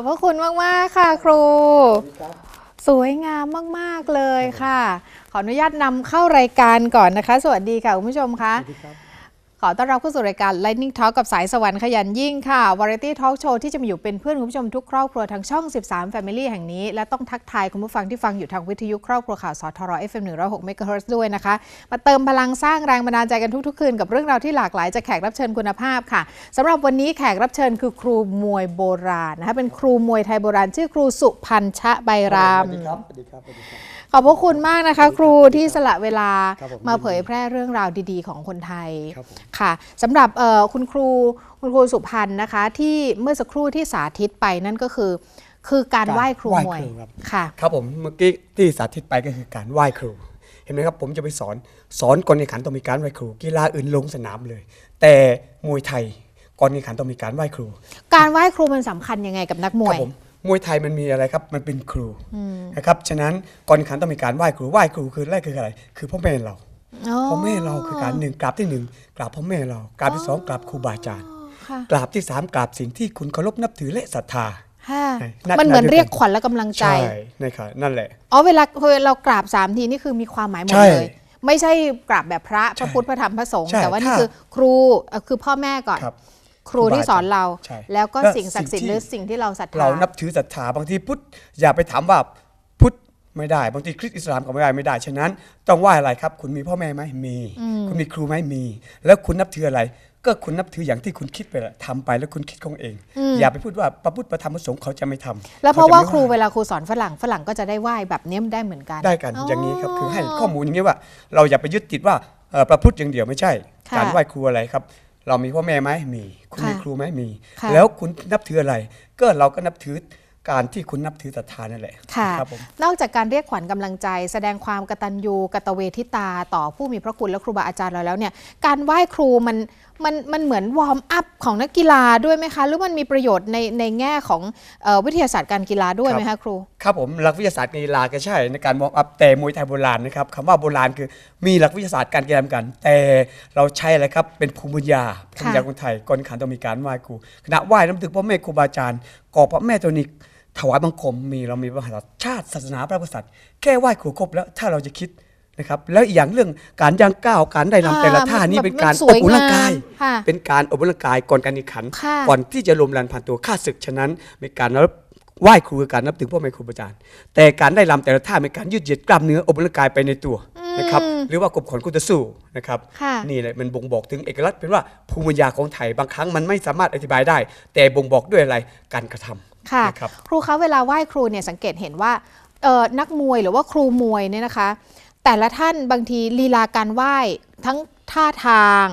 ขอบพระคุณมาก ๆ ค่ะครู สวยงามมาก ๆ เลยค่ะ ขออนุญาตนำเข้ารายการก่อนนะคะ สวัสดีค่ะ คุณผู้ชมคะ ขอต้อนรับเข้าสู่รายการ Lightning Talk กับสายสวรรค์ขยันยิ่งค่ะ Variety Talk Show ที่จะมาอยู่เป็นเพื่อนคุณผู้ชมทุกครอบครัวทางช่อง 13 Family แห่งนี้ และต้องทักทายคุณผู้ฟังที่ฟังอยู่ทางวิทยุครอบครัวข่าวสทร FM 106 MHz ด้วยนะคะ มาเติมพลังสร้างแรงบันดาลใจกันทุกๆ คืน กับเรื่องราวที่หลากหลายจากแขกรับเชิญคุณภาพค่ะสำหรับวันนี้แขกรับเชิญคือครูมวยโบราณนะคะเป็นครูมวยไทยโบราณ ชื่อครูสุพันชะใบรามสวัสดีครับสวัสดีครับสวัสดีครับ ขอบพระคุณมากนะคะ ครูที่สละเวลาครับผมมาเผยแพร่เรื่องราวดีๆ ของคนไทยครับผม ค่ะสำหรับเอ่อคุณครูคุณครูสุพันธ์นะคะ ที่เมื่อสักครู่ที่สาธิตไปนั่นก็คือ คือการไหว้ครูมวยไหว้ครูครับ ค่ะ ครับผมเมื่อกี้ที่สาธิตไปก็คือการไหว้ครู เห็นไหมครับผมจะไปสอนสอนก่อนแข่งขันต้องมีการไหว้ครู กีฬาอื่นลงสนามเลย แต่มวยไทยก่อนแข่งขันต้องมีการไหว้ครู การไหว้ครูมันสำคัญยังไงกับนักมควรัยบผม มวยไทยมันมีอะไรครับ มันเป็นครูนะครับ ฉะนั้นก่อนแข่งขันต้องมีการไหว้ครู ไหว้ครูคือแรกคืออะไร คือพ่อแม่เรา พ่อแม่เราคือการหนึ่งกราบที่หนึ่งกราบพ่อแม่เรา กราบที่สองกราบครูบาอาจารย์ค่ะกราบที่สามกราบสิ่งที่คุณเคารพนับถือและศรัทธาค่ะใช่นัดมันเหมือนนัดด้วยกันเรียกขวัญและกำลังใจ ใช่นะครับนั่นแหละ อ๋อเวลาเวลาเรากราบสามทีนี่คือมีความหมายหมดใช่เลยไม่ใช่กราบแบบพระพระพุทธพระธรรมพระสงฆ์ใช่แต่ว่านี่ถ้าคือครูเอ่อคือพ่อแม่ก่อน ครับครูที่สอนเรา ใช่แล้วก็แล้วสิ่งศักดิ์สิทธิ์หสิ่รืงอที่สิ่งที่เราศรัทธา เรานับถือศรัทธาบางทีพุทธอย่าไปถามว่าพุทธไม่ได้ บางทีคริสต์อิสลามก็ไม่ได้ไม่ได้ฉะนั้น ต้องไหว้อะไรครับ คุณมีพ่อแม่ไหมมี คุณมีครูไหมมี แล้วคุณนับถืออะไร ก็คุณนับถืออย่างที่คุณคิดไปแหละทำไปแล้วคุณคิดของเอง อย่าไปพูดว่าพระพุทธพระธรรมพระสงฆ์เขาจะไม่ทำแล้วเพราะขจว่าไม่ครูเวลาครูสอนฝรั่งฝรั่งก็จะได้ไหว้แบบเนี้ยได้เหมือนกัน ได้กันอย่างนี้ครับคือให้ข้อมูลอย่างนี้ว่า เราอย่าไปยึดติดว่าเอ่อพระพุทธอย่างเดียวไม่ใช่ ค่ะ การไหว้ครูอะไรครับ เรามีพ่อแม่ไหมมีคุณมีค่ะครูไหมมี ค่ะ แล้วคุณนับถืออะไร ก็เราก็นับถือการที่คุณนับถือศรัทธานั่นแหละค่ะ ครับผม นอกจากการเรียกขวัญกำลังใจ แสดงความกตัญญูกตเวทิตา ต่อผู้มีพระคุณและครูบาอาจารย์เราแล้วเนี่ย การไหว้ครูมัน มันมันเหมือนวอร์มอัพของนักกีฬาด้วยไหมคะ หรือมันมีประโยชน์ในในแง่ของเออวิทยาศาสตร์การกีฬาด้วยไหมคะครู ครับผมหลักวิทยาศาสตร์การกีฬาก็ใช่ในการมองอัพแต่มวยไทยโบราณนะครับคำว่าโบราณคือมีหลักวิทยาศาสตร์การกีฬาเหมือนกัน แต่เราใช้อะไรครับเป็นภูมิปัญญาภูมิปัญญาคนไทยก่อนขันต้องมีการไหว้ครูขณะไหว้น้ำถึงพ่อแม่ครูบาอาจารย์ก่อพระแม่ตัวนี้ถวายบังคมมีเรามีพระมหากษัตริย์ชาติศาสนาพระมหากษัตริย์แค่ไหว้ครูครบแล้วถ้าเราจะคิด นะครับแล้วอีกอย่างเรื่องการย่างก้าวการได้นำแต่ละท่านี้เป็นการมันสอวบยอุ่นร่างกายงามค่ะ เป็นการอบอุ่นร่างกายก่อนการแข่งขัน ค่ะก่อนที่จะรวมรันผ่านตัวค่าศึกฉะนั้นเป็นการนับไหว้ครูคือการนับถือพ่อแม่ครูบาอาจารย์ แต่การได้ลำแต่ละท่าเป็นการยืดเหยียดกล้ามเนื้ออบอุ่นร่างกายไปในตัวนะครับหรือว่ากบขอนกุตสู้นะครับค่ะนี่แหละมันบ่งบอกถึงเอกลักษณ์เป็นว่าภูมิปัญญาของไทยบางครั้งมันไม่สามารถอธิบายได้ แต่บ่งบอกด้วยอะไรการกระทำค่ะ นะครับ ครูคะเวลาไหว้ครูเนี่ยสังเกตเห็นว่าเอ่อนักมวยหรือว่าครูมวยเนี่ยนะคะ แต่ละท่านบางทีลีลาการไหว้ทั้งท่าทาง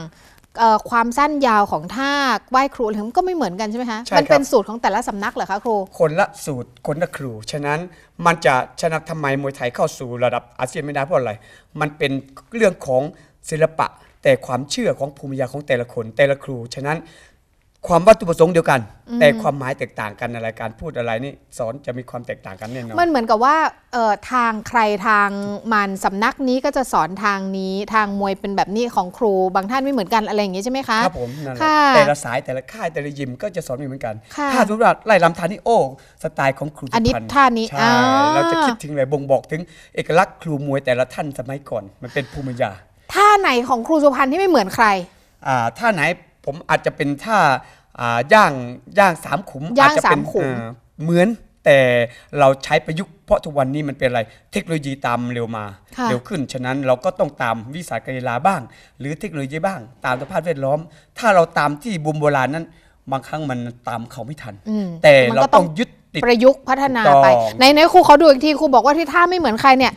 เอ่อความสั้นยาวของท่าไหว้ครูอะไรมันก็ไม่เหมือนกันใช่ไหมคะใช่มันครับเป็นสูตรของแต่ละสำนักเหรอคะครู คนละสูตรคนละครู ฉะนั้นมันจะชนะทำไมมวยไทยเข้าสู่ระดับอาเซียนไม่ได้เพราะอะไร มันเป็นเรื่องของศิลปะแต่ความเชื่อของภูมิปัญญาของแต่ละคนแต่ละครู ฉะนั้น ความวัตถุประสงค์เดียวกัน แต่ความหมายแตกต่างกันอะไรการพูดอะไรนี่สอนจะมีความแตกต่างกันแน่นอนมันเหมือนกับว่าเอ่อทางใครทางมันสำนักนี้ก็จะสอนทางนี้ทางมวยเป็นแบบนี้ของครูบางท่านไม่เหมือนกันอะไรอย่างงี้ใช่ไหมคะครับผมนั่นแหละค่ะแต่ละสายแต่ละค่ายแต่ละยิมก็จะสอนไม่เหมือนกันค่ะถ้าสมมติว่าไล่ลำทานี่โอ้สไตล์ของครูอันนี้สุพรรณท่านี้ใช่อ่าเราจะคิดถึงเลยบ่งบอกถึงเอกลักษณ์ครูมวยแต่ละท่านสมัยก่อนมันเป็นภูมิปัญญาท่าไหนของครูสุพรรณที่ไม่เหมือนใครอ่าท่าไหน ผมอาจจะเป็นท่าอ่าย่างย่างสามขุมย่างอาจจะเป็นสามขุมเอ่อเหมือนแต่เราใช้ประยุกต์เพราะทุกวันนี้มันเป็นอะไรเทคโนโลยีตามเร็วมา ค่ะเร็วขึ้น ฉะนั้นเราก็ต้องตามวิสาหกิจกีฬาบ้าง หรือเทคโนโลยีบ้าง ตามสภาพแวดล้อม ถ้าเราตามที่บุมโบราณนั้น บางครั้งมันตามเขาไม่ทัน อืมแต่มันเราก็ต้ต้อองง ยึดติด ประยุกต์พัฒนาถูกต้อง ไปในในครูเขาดูอีกทีครูบอกว่าที่ท่าไม่เหมือนใครเนี่ย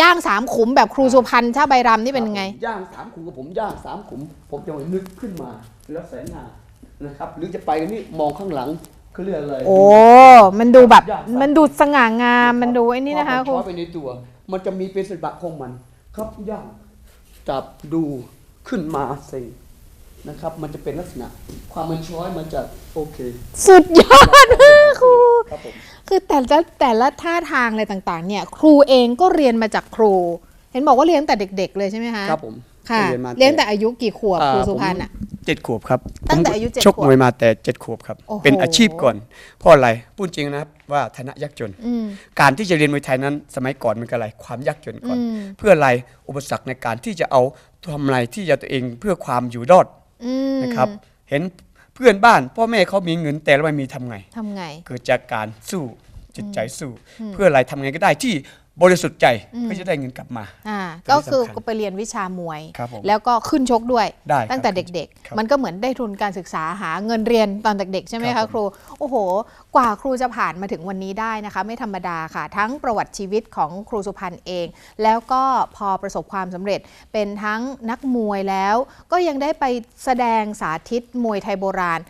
ย่างสามขุมแบบครูสุพรรณท่าใบรำนี่เป็นยังไง ย่างสามขุมกับผมย่างสามขุม ผมจะนึกขึ้นมา แล้วแสงหน้านะครับ หรือจะไปกันนี่มองข้างหลังเขาเรียกอะไรโอ้ มันดูแบบย่างสามมันดูสง่างาม มันดูไอ้นี่นะคะพครูอมัช้อยไปในตัว มันจะมีเป็นศิลปะของมัน ครับย่างจับดูขึ้นมาเซ็งนะครับ มันจะเป็นลักษณะ ความมันช้อยมันจะโอเค สุดยอดมากครูครับผมคือแต่ละแต่ละท่าทางอะไรต่างๆ เนี่ย ครูเองก็เรียนมาจากครู เห็นบอกว่าเรียนตั้งแต่เด็ก ๆ เลยใช่ไหมคะ ครับผม ค่ะ เรียนมาเรียนแต่อายุกี่ขวบอ่าครูสุพรรณอะผม เจ็ดขวบครับตั้งแต่ผมอายุเจ็ดชกขวบมวยมาแต่เจ็ดขวบครับ โอ้โห เป็นอาชีพก่อนเพราะอะไรพูดจริงนะครับว่าฐานะยากจน อืม การที่จะเรียนมวยไทยนั้นสมัยก่อนมันก็อะไรความยากจนก่อน อืม เพื่ออะไรอุปสรรคในการที่จะเอาทำอะไรที่จะตัวเองเพื่อความอยู่รอดอืมนะครับ เห็นเพื่อนบ้าน พ่อแม่เขามีเงินแต่เราไม่มีทำไง ทำไง เกิดจากการสู้จิตใจสู้ เพื่ออะไรทำไงก็ได้ที่ บริสุทธิ์ใจเพื่อจะได้เงินกลับมา อ่าตัวก็นี้คือสำคัญก็ไปเรียนวิชามวย ครับผมแล้วก็ขึ้นชกด้วย ได้ครับตั้งแต่เด็ก ครับๆ มันก็เหมือนได้ทุนการศึกษาหาเงินเรียนตอนเด็กๆ ใช่ไหมครัคะบผม ครู โอ้โห กว่าครูจะผ่านมาถึงวันนี้ได้นะคะ ไม่ธรรมดาค่ะ ทั้งประวัติชีวิตของครูสุพันธ์เอง แล้วก็พอประสบความสำเร็จเป็นทั้งนักมวยแล้ว ก็ยังได้ไปแสดงสาธิตมวยไทยโบราณ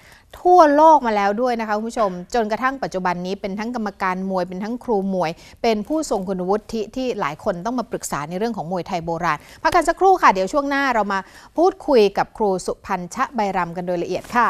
ทั่วโลกมาแล้วด้วยนะคะคุณผู้ชม จนกระทั่งปัจจุบันนี้เป็นทั้งกรรมการมวยเป็นทั้งครูมวย เป็นผู้ทรงคุณวุฒิที่หลายคนต้องมาปรึกษาในเรื่องของมวยไทยโบราณพักกันสักครู่ค่ะเดี๋ยวช่วงหน้าเรามาพูดคุยกับครูสุพันธ์ชะใบรำกันโดยละเอียดค่ะ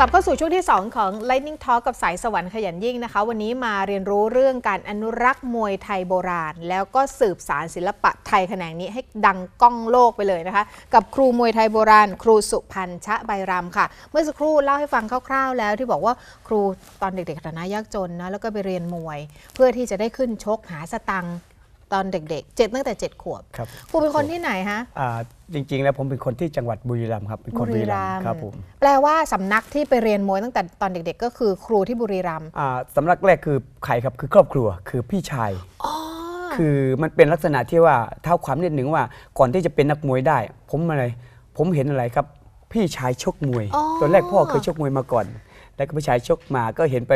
กลับเข้าสู่ช่วงที่ 2 ของ Lightning Talk กับสายสวรรค์ขยันยิ่งนะคะ วันนี้มาเรียนรู้เรื่องการอนุรักษ์มวยไทยโบราณ แล้วก็สืบสารศิลปะไทยแขนงนี้ให้ดังก้องโลกไปเลยนะคะ กับครูมวยไทยโบราณ ครูสุพันชะใบรำค่ะ เมื่อสักครู่เล่าให้ฟังคร่าวๆ แล้วที่บอกว่าครูตอนเด็กๆฐานะยากจนนะแล้วก็ไปเรียนมวย เพื่อที่จะได้ขึ้นชกหาสตังค์ ตอนเด็กๆเจ็ดตั้งแต่เจ็ดขวบครับครูเป็นคนที่ไหนฮะอ่าจริงๆ แล้วผมเป็นคนที่จังหวัดบุรีรัมย์ครับเป็นคนบุรีรัมย์ครับผมแปลว่าสำนักที่ไปเรียนมวยตั้งแต่ตอนเด็ก ๆ ก็คือครูที่บุรีรัมย์อ่าสำนักแรกคือใครครับคือครอบครัวคือพี่ชายคือมันเป็นลักษณะที่ว่าเท้าความนิดหนึ่งว่าก่อนที่จะเป็นนักมวยได้ ผมอะไร ผมเห็นอะไรครับ พี่ชายชกมวยอ๋อตอนแรกพ่อเคยชกมวยมาก่อน แล้วก็พี่ชายชกมาก็เห็นไป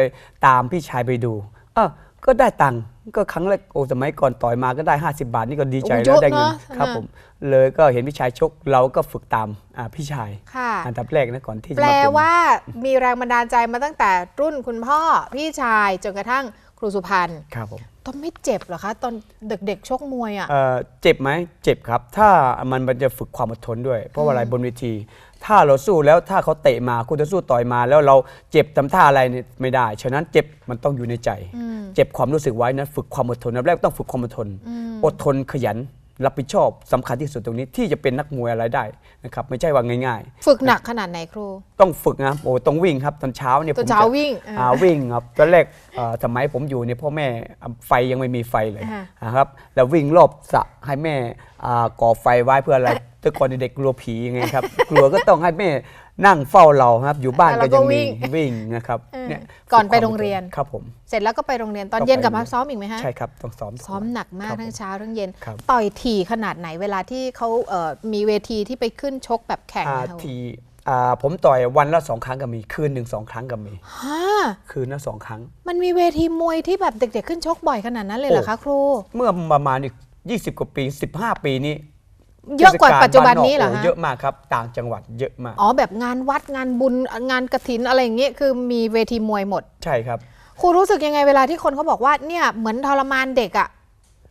ตามพี่ชายไปดูเออ ก็ได้ตังค์ก็ครั้งแรกโอ้สมัยก่อนต่อยมาก็ได้ 50 บาทนี่ก็ดีใจโอ้แล้วเยอะได้เงินเนอะครับน่ะผมเลยก็เห็นพี่ชายชกเราก็ฝึกตามอ่าพี่ชายค่ะ อันดับแรกนะก่อนที่จะแปลมาเป็น ว่ามีแรงบันดาลใจมาตั้งแต่รุ่นคุณพ่อพี่ชายจนกระทั่งครูสุพันธ์ครับผมต้องไม่เจ็บเหรอคะ ตอนเด็กๆชกมวยอะ เอ่อเจ็บไหมเจ็บครับ ถ้ามันมันจะฝึกความอดทนด้วย เพราะว่าอะไรบนเวที ถ้าเราสู้แล้วถ้าเขาเตะมาคุณจะสู้ต่อยมา แล้วเราเจ็บทำท่าอะไรเนี่ยไม่ได้ ฉะนั้นเจ็บมันต้องอยู่ในใจ เจ็บความรู้สึกไว้นะฝึกความอดทนอันดับแรกต้องฝึกความอดทน อดทนขยัน รับผิดชอบสำคัญที่สุดตรงนี้ที่จะเป็นนักมวยอะไรได้นะครับไม่ใช่ว่าง่ายฝึกหนักขนาดไหนครูๆต้องฝึกนะโอ้ต้องวิ่งครับตอนเช้าเนี่ยตอนผมเช้าจะวิ่งอ่าอ่าวิ่งครับตอนแรกเอ่อสมัยผมอยู่เนี่ยพ่อแม่ไฟยังไม่มีไฟเลยอ่านะครับแล้ววิ่งรอบสระให้แม่อ่าก่อไฟไว้เพื่ออะไรแต่ก่อนเด็กๆกลัวผีไงครับ กลัวก็ต้องให้แม่ นั่งเฝ้าเราครับ อยู่บ้านแล้ก็วก็ยังมีวิ่งวิ่งนะครับเออเนี่ยก่อนไปฝึควาโรงเรียนครับผมเสร็จแล้วก็ไปโรงเรียนตอนต้องเย็นกลับไปมาซ้อมอีกไหมฮะใช่ครับต้องซ้อมซ้อมหนักมากครับทั้งผมเช้าทั้งเย็นครับต่อยถี่ขนาดไหนเวลาที่เขาเอ่อมีเวทีที่ไปขึ้นชกแบบแข่งอ่านะคะทีอ่าผมต่อยวันละสองครั้งก็มี คืนหนึ่งสองครั้งก็มีฮะคืนละสองครั้ง มันมีเวทีมวยที่แบบเด็กๆขึ้นชกบ่อยขนาดนั้นเลยเหรอคะครู เมื่อประมาณอีก 20 กว่าปี 15 ปีนี้ เยอะกว่าปัจจุบันนี้เหรอทศกาลบ้าฮะโเยอะมากครับ ต่างจังหวัดเยอะมาก อ๋อแบบงานวัดงานบุญงานกระถินอะไรอย่างเงี้ยคือมีเวทีมวยหมด ใช่ครับครูรู้สึกยังไงเวลาที่คนเขาบอกว่าเนี่ยเหมือนทรมานเด็กอะ่ะ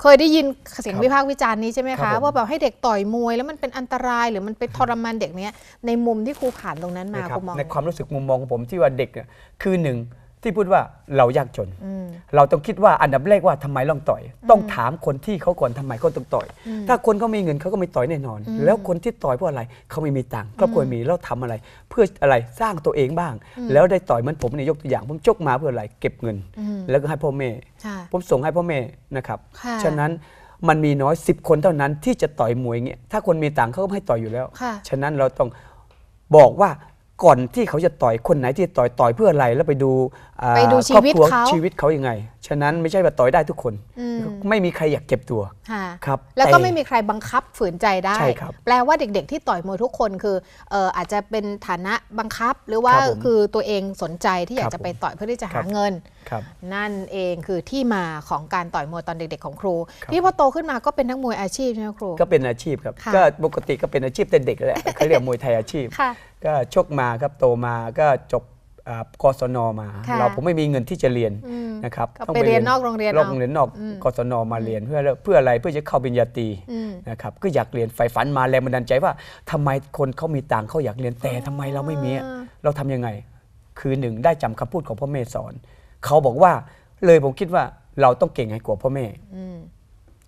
เคยได้ยินเสียงครับวิพากษ์วิจารณ์นี้ใช่ไหมครัคะบผมว่าแบบให้เด็กต่อยมวยแล้วมันเป็นอันตรายหรือมันไปทรมานเด็กเนี้ยในมุมที่ครูผ่านตรงนั้นมานะคครับรูมองในความรู้สึกมุมมองของผมที่ว่าเด็กเนี่ยคือหนึ่ง ที่พูดว่าเรายากจนอืมเราต้องคิดว่าอันดับแรกว่าทำไมต้องต่อย ต้องถามคนที่เขาก่อนทำไมเขาต้องต่อย ถ้าคนเขามีเงินเขาก็ไม่ต่อยแน่นอน แล้วคนที่ต่อยเพราะอะไรเขาไม่มีตังค์ครอบครัวมีแล้วทำอะไร เพื่ออะไรสร้างตัวเองบ้าง แล้วได้ต่อยเหมือนผมเนี่ยยกตัวอย่าง ผมจกมาเพื่ออะไรเก็บเงินอืมแล้วก็ให้พ่อแม่ค่ะผมส่งให้พ่อแม่นะครับค่ะฉะนั้นมันมีน้อย 10 คนเท่านั้นที่จะต่อยมวยเงี้ยถ้าคนมีตังค์เขาก็ไม่ให้ต่อยอยู่แล้วค่ะฉะนั้นเราต้องบอกว่า ก่อนที่เขาจะต่อยคนไหนที่ต่อยต่อยเพื่ออะไรแล้วไปดูอ่าไปดูชีวิตครอบครัเขา ชีวิตเขายังไง ฉะนั้นไม่ใช่ว่าต่อยได้ทุกคน อืมไม่มีใครอยากเจ็บตัวค่ะครับแล้วก็ต่ ไม่มีใครบังคับฝืนใจได้ ใช่ครับแปลว่าเด็ก ๆ ที่ต่อยมวยทุกคนคือเอ่ออาจจะเป็นฐานะบังคับหรือว่าครับผมคือตัวเองสนใจที่อยากครับจะไปต่อยเพื่อที่จะครัหาบ เงินครับ นั่นเองคือที่มาของการต่อยมวยตอนเด็ก ๆ ของครูครับนี่พอโตขึ้นมาก็เป็นนักมวยอาชีพใช่ไหมครูก็เป็นอาชีพครับค่ะก็ปกติก็เป็นอาชีพแต่เด็กแหละเขาเรียกมวยไทยอาชีพค่ะก็ชกมาครับโตมาก็จบอ่ากศนมาค่ะเราผมไม่มีเงินที่จะเรียนอืมนะครับก็ต้องไปเรียนนอกโรงเรียนนอกเอาโรงเรียนนอกอืมกศนมาเรียนเพื่อเพื่ออะไรเพื่อจะเข้าปริญญาตรีอืมนะครับก็อยากเรียนใฝ่ฝันมาแรงบันดาลใจว่าทำไมคนเขามีตังค์เขาอยากเรียนแต่ทำไมเราไม่มีอะอ่าเราทำยังไง คือหนึ่งได้จำคำพูดของพ่อแม่สอน เขาบอกว่าเลยผมคิดว่าเราต้องเก่งให้กว่าพ่อแม่อืม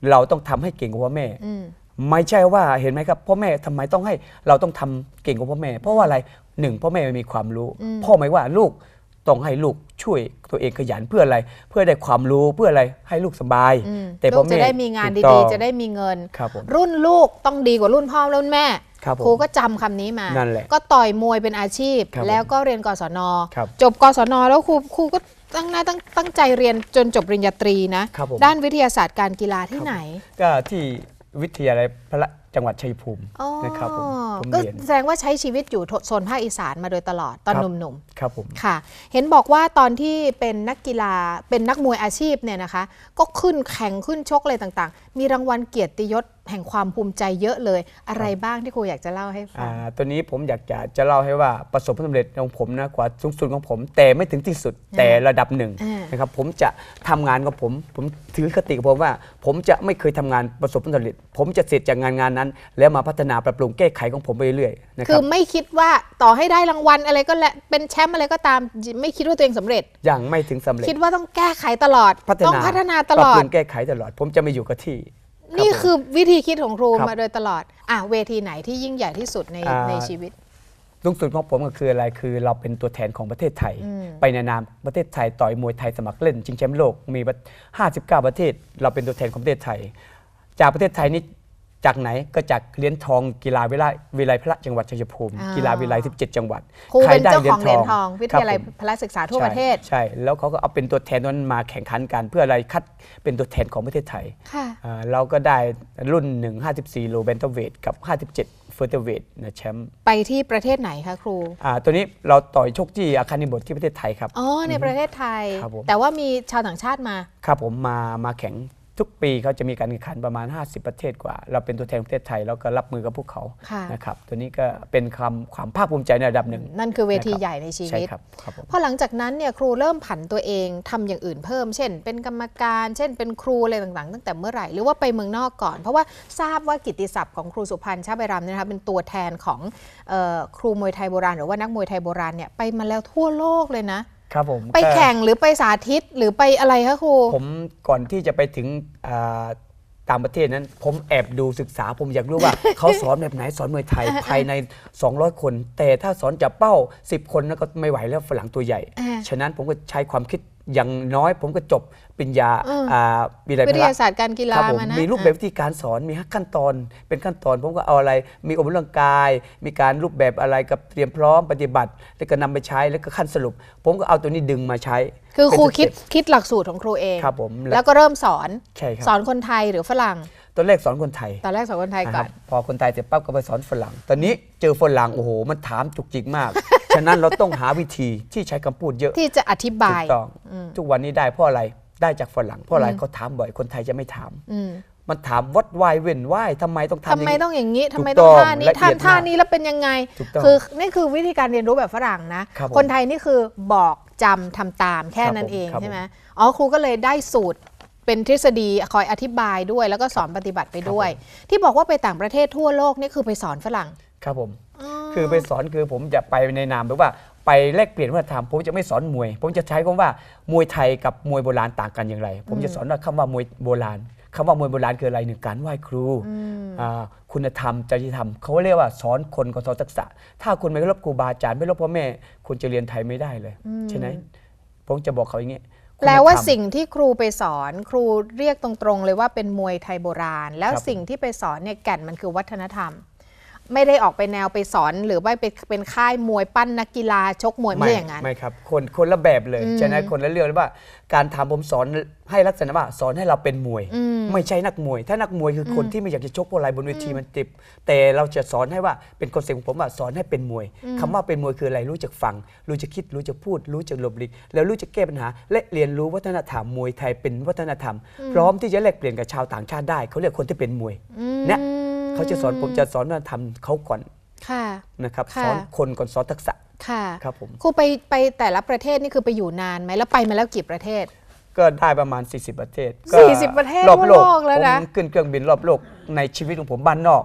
เราต้องทำให้เก่งกว่าพ่อแม่อืมไม่ใช่ว่าเห็นไหมครับพ่อแม่ทำไมต้องให้เราต้องทำเก่งกว่าพ่อแม่ เพราะว่าอะไรหนึ่งพ่อแม่ไม่มีความรู้อืมพ่อหมายว่าลูกต้องให้ลูกช่วยตัวเองขยันเพื่ออะไร เพื่อได้ความรู้เพื่ออะไรให้ลูกสบายอืมแต่ลูพ่อกแม่จะได้มีงานถูกต้ดีองๆจะได้มีเงินครับผมรุ่นลูกต้องดีกว่ารุ่นพ่อรุ่นแม่ครับผมครูก็จำคำนี้มานั่นแหละก็ต่อยมวยเป็นอาชีพครับผมแล้วก็เรียนกศนครับจบกศนแล้วครูครูก็ ตั้งหน้าตั้งตั้งใจเรียนจนจบปริญญาตรีนะ ครับผม ด้านวิทยาศาสตร์การกีฬาที่ไหนก็ที่วิทยาลัยพระจังหวัดชัยภูมิอ๋อนะครับผมผมก็เรียน แสดงว่าใช้ชีวิตอยู่โซนภาคอีสานมาโดยตลอดตอนครับ หนุ่มครับผม ๆค่ะ เห็นบอกว่าตอนที่เป็นนักกีฬาเป็นนักมวยอาชีพเนี่ยนะคะ ก็ขึ้นแข่งขึ้นชกอะไรต่างๆ มีรางวัลเกียรติยศแห่งความภูมิใจเยอะเลย อะไรบ้างที่ครูอยากจะเล่าให้ฟัอ่างตัวนี้ผมอยากจะจะเล่าให้ว่าประสบความสำเร็จของผมนะกว่าสูงสุดของผม แต่ไม่ถึงที่สุดแต่ระดับหนึ่งอ่านนะครับผมจะทำงานของผม ผมถือคติของผมว่า ผมจะไม่เคยทำงานประสบความสำเร็จ ผมจะเสร็จจากงานงานนั้น แล้วมาพัฒนาปรับปรุงแก้ไขของผมไปเรื่อยๆนะคคืรัอบไม่คิดว่าต่อให้ได้รางวัลอะไรก็แล้วเป็นแชมป์อะไรก็ตามไม่คิดว่าตัวเองสำเร็จยังไม่ถึงสำเร็จ คิดว่าต้องแก้ไขตลอดพัฒต้องนาพัฒนาตปลรับอปดรุงแก้ไขตลอด ผมจะไม่อยู่กับที่ นี่รับผมคือวิธีคิดของครูครับมาโดยตลอด อะเวทีไหนที่ยิ่งใหญ่ที่สุดในอ่าในชีวิตสูงสุดของผมก็คืออะไรคือเราเป็นตัวแทนของประเทศไทยอืมไปในนามประเทศไทยต่อยมวยไทยสมัครเล่นชิงแชมป์โลกมีประ59 ประเทศ เราเป็นตัวแทนของประเทศไทย จากประเทศไทยนี้ จากไหนก็จากเหรียญทองกีฬาวิไลวิไลพระจังหวัดชัยภูมิอ่ากีฬาวิไล17 จังหวัดครูใเป็นเจ้าได้ของเหรียญทองวิทยาลัยครับผมพละศึกษาทั่วประเทศใช่ใช่แล้วเขาก็เอาเป็นตัวแทนนั้นมาแข่งขันกันเพื่ออะไรคัดเป็นตัวแทนของประเทศไทยค่ะอ่าเราก็ได้รุ่น 1 54โลเบนเทเวทกับ 57เฟอร์เทเวทนะแชมป์ไปที่ประเทศไหนคะครูอ่าตัวนี้เราต่อยชกที่อาคานิบทที่ประเทศไทยครับอ๋อในประเทศไทยครับผมแต่ว่ามีชาวต่างชาติมาครับผมมามาแข่ง ทุกปีเขาจะมีการแข่งขันประมาณ 50 ประเทศกว่า เราเป็นตัวแทนของประเทศไทยแล้วก็รับมือกับพวกเขาค่ะนะครับตัวนี้ก็เป็นคำความภาคภูมิใจในระดับหนึ่ง นั่นคือเวทีนะครับใหญ่ในชีใช่วิตครับครับผม พอหลังจากนั้นเนี่ยครูเริ่มผันตัวเองทำอย่างอื่นเพิ่ม เช่น เป็นกรรมการ เช่น เป็นครูอะไรต่างๆ ตั้งแต่เมื่อไหร่หรือว่าไปเมืองนอกก่อน เพราะว่าทราบว่ากิตติศัพท์ของครูสุพันธ์ชาติใบรำเนี่ยนะคะเป็นตัวแทนของเออครูมวยไทยโบราณหรือว่านักมวยไทยโบราณเนี่ยไปมาแล้วทั่วโลกเลยนะ ครับผมไปก็แข่งหรือไปสาธิตหรือไปอะไรคะครู ผมก่อนที่จะไปถึงอ่าต่างประเทศนั้น ผมแอบดูศึกษาผมอยากรู้ว่า เขาสอนแบบไหนสอนมวยไทยภายใน 200 คน แต่ถ้าสอนจับเป้า 10 คนนั้นก็ไม่ไหวแล้วฝรั่งตัวใหญ่อ่าฉะนั้นผมก็ใช้ความคิด อย่างน้อยผมก็จบปริญญาอืมอ่าวิทยาลัยวิพทละยาศาสตร์การกีฬาครับผมมานะมีรูปแบบวิธีการสอนมีขั้นตอน เป็นขั้นตอนผมก็เอาอะไร มีอบรมร่างกาย มีการรูปแบบอะไรกับเตรียมพร้อมปฏิบัติ แล้วก็นำไปใช้แล้วก็ขั้นสรุป ผมก็เอาตัวนี้ดึงมาใช้ คือครูเป็นสคิดเต็ปคิดหลักสูตรของครูเองครับผมแล้วก็เริ่มสอนใช่ครับสอนคนไทยหรือฝรั่ง ตอนแรกสอนคนไทยตอนแรกสอนคนไทยนะก่คอรันบพอคนไทยเสร็จปั๊บก็ไปสอนฝรั่ง ตอนนี้เจอฝรั่งโอ้โหมันถามจุกจิกมาก ฉะนั้นเราต้องหาวิธีที่ใช้คำพูดเยอะที่จะอธิบาถูยกต้องทุกวันนี้ได้เพราะอะไรได้จากฝรั่งเพราะอะไรเขาถามบ่อยคนไทยจะไม่ถามอืมมันถามวัดวายเว้นวายทำไมต้องทำอย่างทำไมนี้ต้องอย่างนี้ทำไมถูกต้องต้องท่านี้ละเอียดทำท่ามากนี้แล้วเป็นยังไงถูกต้องคือนี่คือวิธีการเรียนรู้แบบฝรั่งนะครับผมคนไทยนี่คือบอกจำทำตามแค่ครับนั้นเองครับใช่ไหมอ๋อครูก็เลยได้สูตร เป็นทฤษฎีคอยอธิบายด้วยแล้วก็สอนปฏิบัติไปด้วย ที่บอกว่าไปต่างประเทศทั่วโลกนี่คือไปสอนฝรั่งครับผมคือไปสอนคือผมจะไปในนามแบบว่าไปแลกเปลี่ยนวัฒนธรรมผมจะไม่สอนมวย ผมจะใช้คำว่ามวยไทยกับมวยโบราณต่างกันอย่างไร ผมจะสอนว่าคำว่ามวยโบราณคำว่ามวยโบราณคืออะไรหนึ่งการไหว้ครูอ่าคุณธรรมจริยธรรมเขาเรียกว่าสอนคนกับสอนทักษะ ถ้าคุณไม่เคารพครูบาอาจารย์ไม่เคารพพ่อแม่ คุณจะเรียนไทยไม่ได้เลยใช่ไหมผมจะบอกเขาอย่างนี้ แปลว่าคุณธรรมสิ่งที่ครูไปสอน ครูเรียกตรงๆ เลยว่าเป็นมวยไทยโบราณ แล้วครับสิ่งที่ไปสอนเนี่ยแก่นมันคือวัฒนธรรม ไม่ได้ออกไปแนวไปสอน หรือว่าไปเป็นค่ายมวยปั้นนักกีฬาชกมวยไม่ใช่อย่างนั้น ไม่ครับ คนคนละแบบเลยอืมฉะนั้นคนละเรื่องเลยว่า การทำผมสอนให้ลักษณะว่าสอนให้เราเป็นมวยอืมไม่ใช่นักมวย ถ้านักมวยคือคนที่ไม่อยากจะชกเพราะอะไรบนเวทีมันเจ็บแต่เราจะสอนให้ว่าเป็นคอนเซ็ปต์ของผมว่าสอนให้เป็นมวยคำว่าเป็นมวยคืออะไรรู้จักฟัง รู้จักคิด รู้จักพูด รู้จักหลบหลีกแล้วรู้จักแก้ปัญหา และเรียนรู้วัฒนธรรมมวยไทยเป็นวัฒนธรรม พร้อมที่จะแลกเปลี่ยนกับชาวต่างชาติได้เขาเรียกคนที่เป็นมวยเนี่ย เขาจะสอนผมจะสอนวัฒนธรรมเขาก่อนค่ะนะครับค่ะสอนคนก่อนสอนทักษะค่ะครับผมครูไปไปแต่ละประเทศนี่คือไปอยู่นานไหมแล้วไปมาแล้วกี่ประเทศ ก็ได้ประมาณ 40 ประเทศ40 ประเทศรอบโลทั่วกโลกแล้วนะผมขึ้นเครื่องบินรอบโลกในชีวิตของผมบ้านนอก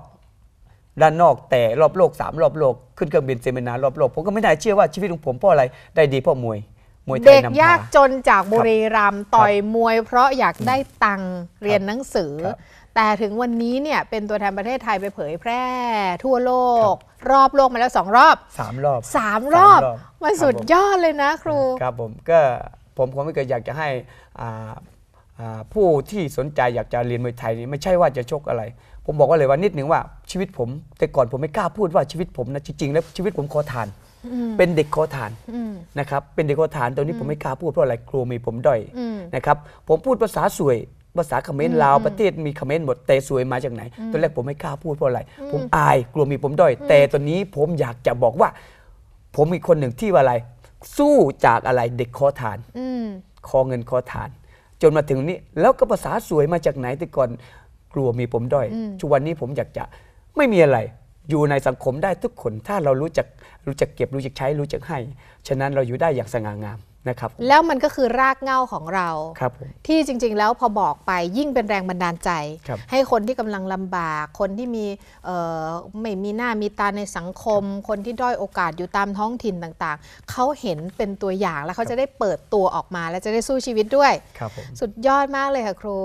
ด้านนอกแต่รอบโลกสามรอบโลกขึ้นเครื่องบินเซมินารรอบโลกผมก็ไม่ได้เชื่อว่าชีวิตของผมเพราะอะไรได้ดีเพราะมวยมวยไทยเด็กนำยากพาจนจากบุรีรัมย์ต่อยมวยเพราะอยากได้ตังค์เรียนหนังสือครับแต่ถึงวันนี้เนี่ยเป็นตัวแทนประเทศไทยไปเผยแพร่ ทั่วโลก รอบโลกมาแล้วสองรอบสามรอบสามรอบ สามรอบมันครับสุดผม ยอดเลยนะครู ครับผมก็ผมผมก็อยากจะให้อ่าอ่าผู้ที่สนใจอยากจะเรียนมวยไทยนี่ไม่ใช่ว่าจะชกอะไร ผมบอกว่าเลยว่านิดหนึ่งว่าชีวิตผม แต่ก่อนผมไม่กล้าพูดว่าชีวิตผมนะจริงๆแล้วชีวิตผมขอทาน เป็นเด็กขอทานอืม นะครับเป็นเด็กขอทานตอนนี้ผมไม่กล้าพูดเพราะอะไรกลัวมีผมด้อยอืม นะครับผมพูดภาษาสวย ภาษาเขมรลาวประเทศมีเขมรหมดแต่สวยมาจากไหน ตอนแรกผมไม่กล้าพูดเพราะอะไร ผมอายกลัวมีผมด้อย แต่ตอนนี้ผมอยากจะบอกว่า ผมมีคนหนึ่งที่ว่าอะไร สู้จากอะไรเด็กขอทานอืมขอเงินขอทาน จนมาถึงนี้ แล้วก็ภาษาสวยมาจากไหนแต่ก่อนกลัวมีผมด้อยทุกวันนี้ผมอยากจะไม่มีอะไรอยู่ในสังคมได้ทุกคน ถ้าเรารู้จักรู้จักเก็บรู้จักใช้รู้จักให้ ฉะนั้นเราอยู่ได้อย่างสง่างาม นะครับแล้วมันก็คือรากเหง้าของเราครับผมที่จริงๆแล้วพอบอกไปยิ่งเป็นแรงบันดาลใจครับให้คนที่กำลังลำบาก คนที่มีเอ่อไม่มีหน้ามีตาในสังคม คนที่ด้อยโอกาสอยู่ตามท้องถิ่นต่างๆ เขาเห็นเป็นตัวอย่างแล้วเขาจะได้เปิดตัวออกมา และจะได้สู้ชีวิตด้วยครับผมสุดยอดมากเลยค่ะครู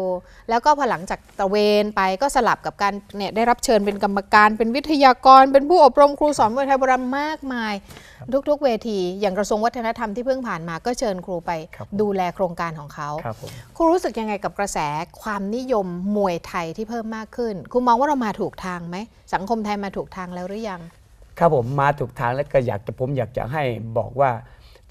แล้วก็พอหลังจากตระเวนไปก็สลับกับการเนี่ยได้รับเชิญเป็นกรรมการ เป็นวิทยากร เป็นผู้อบรมครูสอนมวยไทยโบราณมากมาย ทุกๆ เวที อย่างกระทรวงวัฒนธรรมที่เพิ่งผ่านมาก็เชิญครูไปครับดูแลโครงการของเขาครับผมครูรู้สึกยังไงกับกระแสความนิยมมวยไทยที่เพิ่มมากขึ้นครูมองว่าเรามาถูกทางไหมสังคมไทยมาถูกทางแล้วหรือยัง ครับผมมาถูกทางแล้วก็อยากจะผมอยากจะให้บอกว่า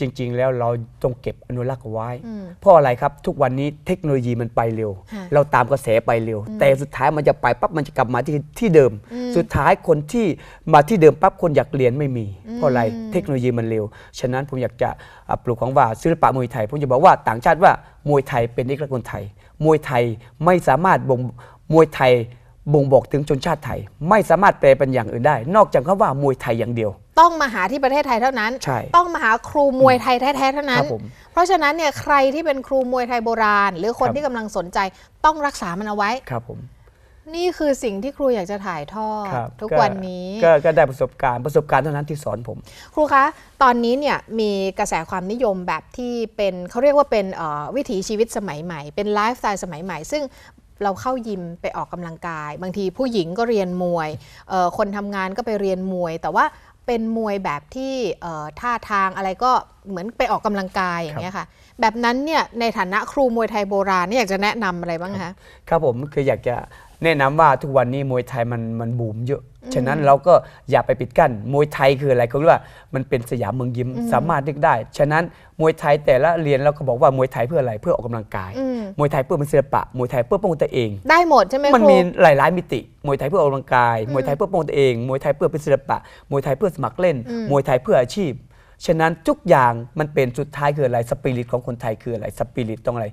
จริง ๆ แล้วเราต้องเก็บอนุรักษ์เอาไว้อืมเพราะอะไรครับทุกวันนี้เทคโนโลยีมันไปเร็วค่ะเราตามกระแสไปเร็ว แต่สุดท้ายมันจะไปปั๊บมันจะกลับมาที่ที่เดิม สุดท้ายคนที่มาที่เดิมปั๊บคนอยากเรียนไม่มี เพราะอะไรเทคโนโลยีมันเร็ว ฉะนั้นผมอยากจะอะปลูกของว่าศิลปะมวยไทยผมจะบอกว่าต่างชาติว่ามวยไทยเป็นเอกลักษณ์คนไทย มวยไทยไม่สามารถบ่งมวยไทย บ่งบอกถึงชนชาติไทย ไม่สามารถแปลเป็นอย่างอื่นได้ นอกจากคำว่ามวยไทยอย่างเดียว ต้องมาหาที่ประเทศไทยเท่านั้น ใช่ ต้องมาหาครูมวยไทยแท้ๆเท่านั้คน รับผม เพราะฉะนั้นเนี่ยใครที่เป็นครูมวยไทยโบราณ หรือคนครับ ที่กำลังสนใจต้องรักษามันเอาไว้ ครับผม นี่คือสิ่งที่ครูอยากจะถ่ายทอดครับทุกก็วันนี้ ก็ก็ได้ประสบการณ์ประสบการณ์เท่านั้นที่สอนผม ครูคะ ตอนนี้เนี่ยมีกระแสความนิยมแบบที่เป็นเขาเรียกว่าเป็นเอ่อวิถีชีวิตสมัยใหม่ เป็นไลฟ์สไตล์สมัยใหม่ ซึ่ง เราเข้ายิมไปออกกำลังกาย บางทีผู้หญิงก็เรียนมวยคนทำงานก็ไปเรียนมวย แต่ว่าเป็นมวยแบบที่ท่าทางอะไรก็เหมือนไปออกกำลังกายอย่างเงี้ยค่ะ แบบนั้นเนี่ยในฐานะครูมวยไทยโบราณนี่อยากจะแนะนำอะไรบ้างคะครับผมคืออยากจะ แนะนำว่าทุกวันนี้มวยไทยมันมันบูมเยอะ ฉะนั้นเราก็อย่าไปปิดกั้นมวยไทยคืออะไรเขาเรียกว่ามันเป็นสยามเมืองยิ้มสามารถนึกได้ ฉะนั้นมวยไทยแต่ละเรียนเราก็บอกว่ามวยไทยเพื่ออะไรเพื่อออกกำลังกายอืมมวยไทยเพื่อเป็นศิลปะ มวยไทยเพื่อป้องกันตัวเอง ได้หมดใช่ไหมมันครูมีหลายๆมิติ มวยไทยเพื่อออกกำลังกาย มวยไทยเพื่อป้องกันตัวเอง มวยไทยเพื่อเป็นศิลปะ มวยไทยเพื่อสมัครเล่น มวยไทยเพื่ออาชีพ ฉะนั้นทุกอย่างมันเป็นสุดท้ายคืออะไรสปิริตของคนไทยคืออะไรสปิริตต้องอะไร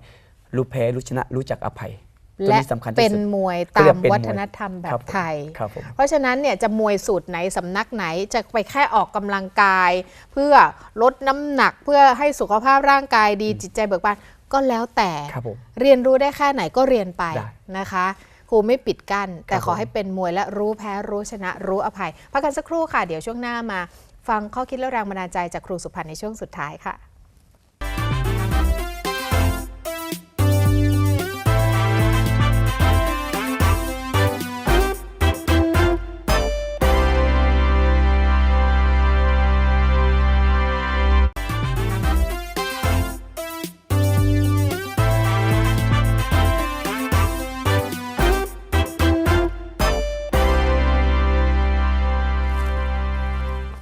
รู้แพ้รู้ชนะรู้จักอภัยตัว และนี้สำคัญเป็ที่นสุดมวยก็ตาเรียมกเป็นมวยวัฒนธรรมแบครับบผมไทยครับผมเพราะฉะนั้นเนี่ยจะมวยสูตรไหนสำนักไหนจะไปแค่ออกกำลังกาย เพื่อลดน้ำหนักเพื่อให้สุขภาพร่างกายดีจิตใจเบิกบานก็แล้วแต่ครับผมเรียนรู้ได้แค่ไหนก็เรียนไปได้นะคะครูไม่ปิดกั้นแต่ครับขอผมให้เป็นมวยและรู้แพ้รู้ชนะรู้อภัยพักกันสักครู่ค่ะ เดี๋ยวช่วงหน้ามา ฟังข้อคิดและแรงบันดาลใจจากครูสุพันธ์ในช่วงสุดท้ายค่ะ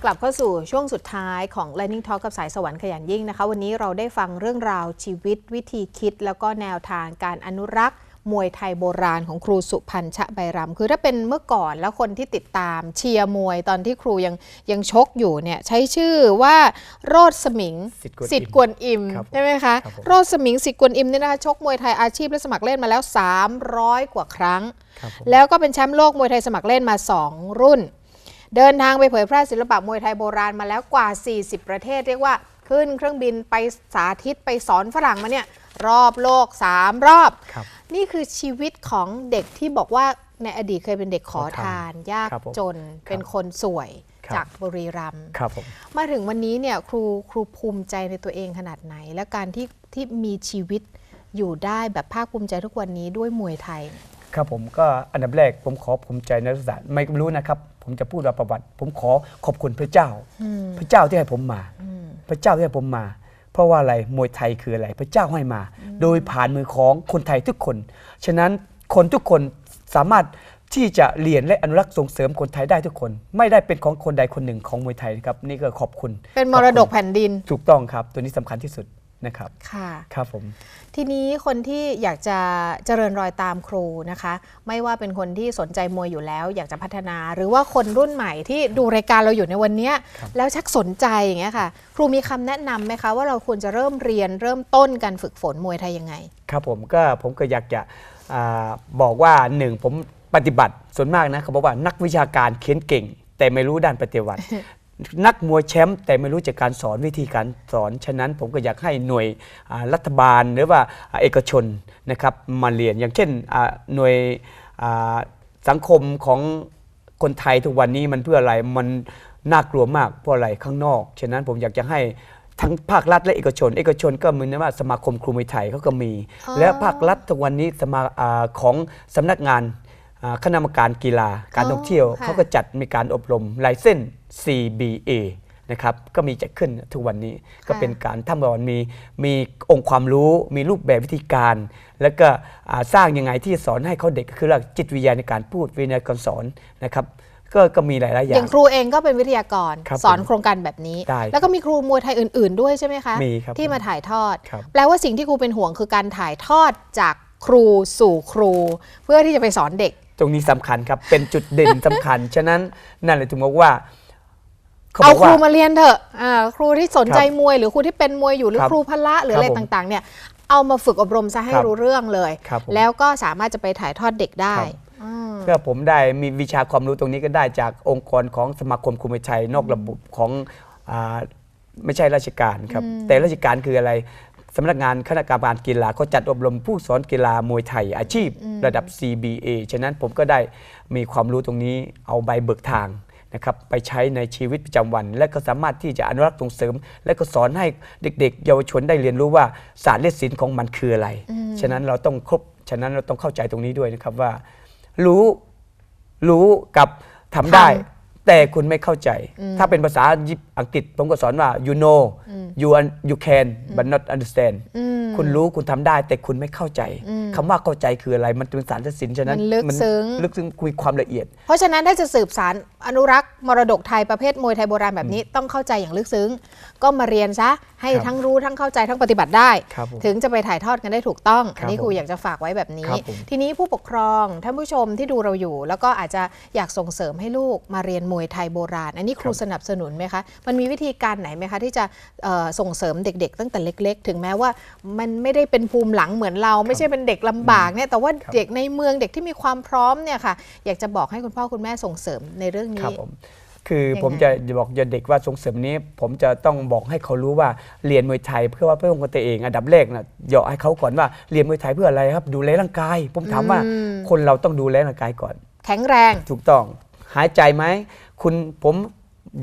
ลับเข้าสู่ช่วงสุดท้ายของ Learning Talk กับสายสวรรค์ขยันยิ่งนะคะ วันนี้เราได้ฟังเรื่องราวชีวิตวิธีคิด แล้วก็แนวทางการอนุรักษ์มวยไทยโบราณของครูสุพันธ์ชะใบรำคือถ้าเป็นเมื่อก่อนแล้วคนที่ติดตามเชียร์มวยตอนที่ครูยังยังชกอยู่เนี่ยใช้ชื่อว่าโรดสมิงสิทธิ์กวนอิมธิ์กวนอิมครับใช่ไหมคะครับผมโรดสมิงสิทธิ์กวนอิมเนี่ยนะคะชกมวยไทยอาชีพและสมัครเล่นมาแล้ว 300 กว่าครั้งครับผมแล้วก็เป็นแชมป์โลกมวยไทยสมัครเล่นมา 2 รุ่น เดินทางไปเผยแพร่ศิลปะมวยไทยโบราณมาแล้วกว่า 40 ประเทศเรียกว่าขึ้นเครื่องบินไปสาธิตไปสอนฝรั่งมาเนี่ยรอบโลก 3 รอบครับนี่คือชีวิตของเด็กที่บอกว่าในอดีตเคยเป็นเด็กขอขอทาทานนยากครับผมจนเป็นคนสวยครับจากบุรีรัมย์ครับผมมาถึงวันนี้เนี่ยครูครูภูมิใจในตัวเองขนาดไหน และการที่ที่มีชีวิตอยู่ได้แบบภาคภูมิใจทุกวันนี้ด้วยมวยไทย ครับผมก็อันดับแรกผมขอภูมิใจในรัฐศาสตร์ไม่รู้นะครับ ผมจะพูดว่าประวัติ ผมขอขอบคุณพระเจ้า พระเจ้าที่ให้ผมมา พระเจ้าที่ให้ผมมา เพราะว่าอะไรมวยไทยคืออะไร พระเจ้าให้มา โดยผ่านมือของคนไทยทุกคน ฉะนั้นคนทุกคนสามารถที่จะเรียนและอนุรักษ์ส่งเสริมคนไทยได้ทุกคน ไม่ได้เป็นของคนใดคนหนึ่งของมวยไทยนะครับนี่ก็ขอบคุณ เป็นมรดกแผ่นดิน ถูกต้องครับ ตัวนี้สำคัญที่สุด นะครับค่ะครับผมทีนี้คนที่อยากจะเจริญรอยตามครูนะคะ ไม่ว่าเป็นคนที่สนใจมวยอยู่แล้ว อยากจะพัฒนา หรือว่าคนรุ่นใหม่ที่ดูรายการเราอยู่ในวันเนี้ยครับแล้วชักสนใจอย่างเงี้ยค่ะครูมีคำแนะนำไหมคะว่าเราควรจะเริ่มเรียนเริ่มต้นการฝึกฝนมวยไทยยังไง ครับผมก็ผมก็อยากจะอาบอกว่าหนึ่งผมปฏิบัติส่วนมากนะเขาบอกว่านักวิชาการเขียนเก่ง แต่ไม่รู้ด้านปฏิบัติ นักมวยแชมป์แต่ไม่รู้จักการสอนวิธีการสอน ฉะนั้นผมก็อยากให้หน่วยอ่ารัฐบาลหรือว่าอ่าเอกชนนะครับมาเรียนอย่างเช่นอ่าหน่วยอ่าสังคมของคนไทยทุกวันนี้มันเพื่ออะไรมันน่ากลัวมากเพราะอะไรข้างนอก ฉะนั้นผมอยากจะให้ทั้งภาครัฐและเอกชน เอกชนก็มีนะว่าสมาคมครูมวยไทยเขาก็มีอ๋อและภาครัฐทุกวันนี้สมาอ่าของสำนักงานอ่าคณะกรรมการกีฬาการท่องเที่ยวค่ะเขาก็จัดมีการอบรมลายเส้น CBA นะครับก็มีจัดขึ้นทุกวันนี้ก็เป็นการทำบอลมีมีองค์ความรู้มีรูปแบบวิธีการ แล้วก็อ่าสร้างยังไงที่จะสอนให้เขาเด็กคือเรื่องจิตวิทยาในการพูดวิทยาการสอนนะครับก็ก็มีหลาย ๆออย่าย่างงครูเองก็เป็นวิทยากรครับสอนผมโครงการแบบนี้ได้แล้วก็มีครูมวยไทยอื่น ๆ ด้วยใช่ไหมคะมีครับที่มาถ่ายทอดครับแปลว่าสิ่งที่ครูเป็นห่วงคือการถ่ายทอดจากครูสู่ครู เพื่อที่จะไปสอนเด็ก ตรงนี้สำคัญครับเป็นจุดเด่นสำคัญ ฉะนั้นนั่นเลยถึงบอกว่า เขาเอาบอกครูว่ามาเรียนเถอะอ่าครูที่สนใจครับมวยหรือครูที่เป็นมวยอยู่หรือครับครูพละหรือครับอะไรผมต่างๆเนี่ยเอามาฝึกอบรมซะให้ครับรู้เรื่องเลยครับผมแล้วก็สามารถจะไปถ่ายทอดเด็กได้ครับอืมเพื่อผมได้มีวิชาความรู้ตรงนี้ก็ได้จากองค์กรของสมาคมครูมวยไทยนอกระบบของอาไม่ใช่ราชการครับ แต่ราชการคืออะไรสำนักงานคณะกรรมการกีฬาเขาจัดอบรมผู้สอนกีฬามวยไทยอาชีพ ระดับ CBA ฉะนั้นผมก็ได้มีความรู้ตรงนี้เอาใบเบิกทาง นะครับไปใช้ในชีวิตประจำวัน และก็สามารถที่จะอนุรักษ์ส่งเสริม และก็สอนให้เด็ก ๆ เยาวชนได้เรียนรู้ว่าศาสตร์และศิลป์ของมันคืออะไร ฉะนั้นเราต้องครบฉะนั้นเราต้องเข้าใจตรงนี้ด้วยนะครับว่า รู้รู้กับทำได้ท แต่คุณไม่เข้าใจ ถ้าเป็นภาษาญี่ปุ่นอังกฤษ ผมก็สอนว่า you know you un- you can but not understand คุณรู้คุณทำได้แต่คุณไม่เข้าใจคำว่าเข้าใจคืออะไร มันเป็นสารสินฉะนั้นมันลึกซึ้ง ลึกซึ้งคุยความละเอียด เพราะฉะนั้นถ้าจะสืบสารอนุรักษ์มรดกไทยประเภทมวยไทยโบราณแบบนี้ต้องเข้าใจอย่างลึกซึ้ง ก็มาเรียนซะให้ครับทั้งรู้ทั้งเข้าใจทั้งปฏิบัติได้ ครับผมถึงจะไปถ่ายทอดกันได้ถูกต้องครับอันนี้ครูผมอยากจะฝากไว้แบบนี้ ครับผม ทีนี้ผู้ปกครองท่านผู้ชมที่ดูเราอยู่ แล้วก็อาจจะอยากส่งเสริมให้ลูกมาเรียนมวยไทยโบราณ อันนี้ครูสนับสนุนไหมคะ มันมีวิธีการไหนไหมคะที่จะเอ่อส่งเสริมเด็กๆ ตั้งแต่เล็ก ๆ ถึงแม้ว่า มันไม่ได้เป็นภูมิหลังเหมือนเรา ไม่ใช่เป็นเด็กลำบากเนี่ยแต่ว่าครับเด็กในเมืองเด็กที่มีความพร้อมเนี่ยค่ะ อยากจะบอกให้คุณพ่อคุณแม่ส่งเสริมในเรื่องคนี้รับผมคือยังไงผมจะบอกเด็กว่าส่งเสริมนี้ ผมจะต้องบอกให้เขารู้ว่าเรียนมวยไทยเพื่อว่าเพื่อของตัวเองอันดับแรกนะเหยาะให้เขาก่อนว่าเรียนมวยไทยเพื่ออะไรครับ ดูแลร่างกาย ผมถามว่าคนเราต้องดูแลร่างกายก่อน แข็งแรงถูกต้อง หายใจไหม คุณผม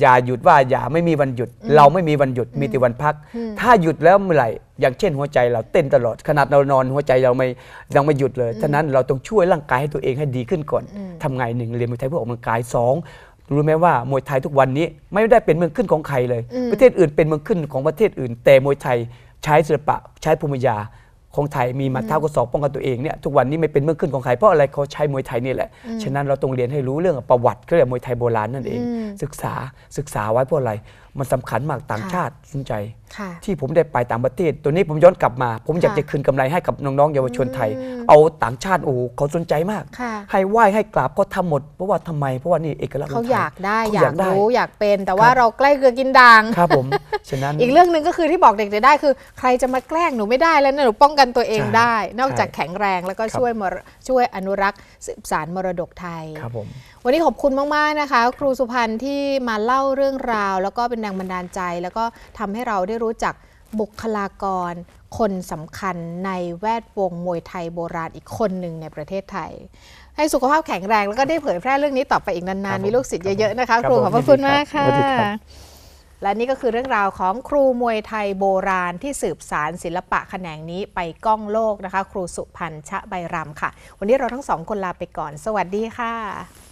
อย่าหยุดว่าอย่าไม่มีวันหยุด เราไม่มีวันหยุดมีแต่วันพัก ถ้าหยุดแล้วเมื่อไหร่อย่างเช่นหัวใจเราเต้นตลอดขนาดเรานอนหัวใจเราไม่ยังไม่หยุดเลยฉะนั้นเราต้องช่วยร่างกายให้ตัวเองให้ดีขึ้นก่อนทำไงหนึ่งเรียนมวยไทยเพื่อออกกำลังกายสองรู้ไหมว่ามวยไทยทุกวันนี้ไม่ได้เป็นเมืองขึ้นของใครเลย ประเทศอื่นเป็นเมืองขึ้นของประเทศอื่น แต่มวยไทยใช้ศิลปะใช้ภูมิปัญญา ของไทยมีมาเท้ากระสอบป้องกันตัวเองเนี่ยทุกวันนี้ไม่เป็นเมืองขึ้นของใครเพราะอะไรเขาใช้มวยไทยนี่แหละ ฉะนั้นเราต้องเรียนให้รู้เรื่องประวัติก็เรียกมวยไทยโบราณนั่นเอง ศึกษาศึกษาไว้เพราะอะไร มันสำคัญมากต่างค่ะชาติสนใจค่ะที่ผมได้ไปต่างประเทศ ตัวนี้ผมย้อนกลับมา ผมอยากค่ะจะคืนกำไรให้กับน้องๆเยาวชนไทยอืมเอาต่างชาติโอ้โหเขาสนใจมากค่ะให้ไหว้ให้กราบก็ทำหมด เพราะว่าทำไม เพราะว่านี่เอกลักษณ์ขเขาองไทยอยากได้เขาอยากได้รู้อยากเป็น แต่ว่าครับเราใกล้เกลือกินด่างครับผมฉะนั้นอีกเรื่องหนึ่งก็คือที่บอกเด็กๆได้คือ ใครจะมาแกล้งหนูไม่ได้แล้วนะหนูป้องกันตัวเองใช่ได้ นอกจากใช่แข็งแรงแล้วก็ครับช่วยมรช่วยอนุรักษ์สืบสารมรดกไทยครับผมวันนี้ขอบคุณมากๆนะคะ ครูสุพันธ์ที่มาเล่าเรื่องราว แล้วก็เป็นแรงบันดาลใจ แล้วก็ทำให้เราได้รู้จักบุคลากร คนสำคัญในแวดวงมวยไทยโบราณอีกคนหนึ่งในประเทศไทย ให้สุขภาพแข็งแรงแล้วก็ได้เผยแพร่เรื่องนี้ต่อไปอีกครันานบๆผมมีลูกศิษย์เยอะๆนะคะครับครูผมขอบพระคุณยินดีมากครัค่ะบสวัสดีครับและนี่ก็คือเรื่องราวของครูมวยไทยโบราณที่สืบสารศิลปะแขนงนี้ไปก้องโลกนะคะ ครูสุพันธ์ชะใบรำค่ะ วันนี้เราทั้งสองคนลาไปก่อน สวัสดีค่ะ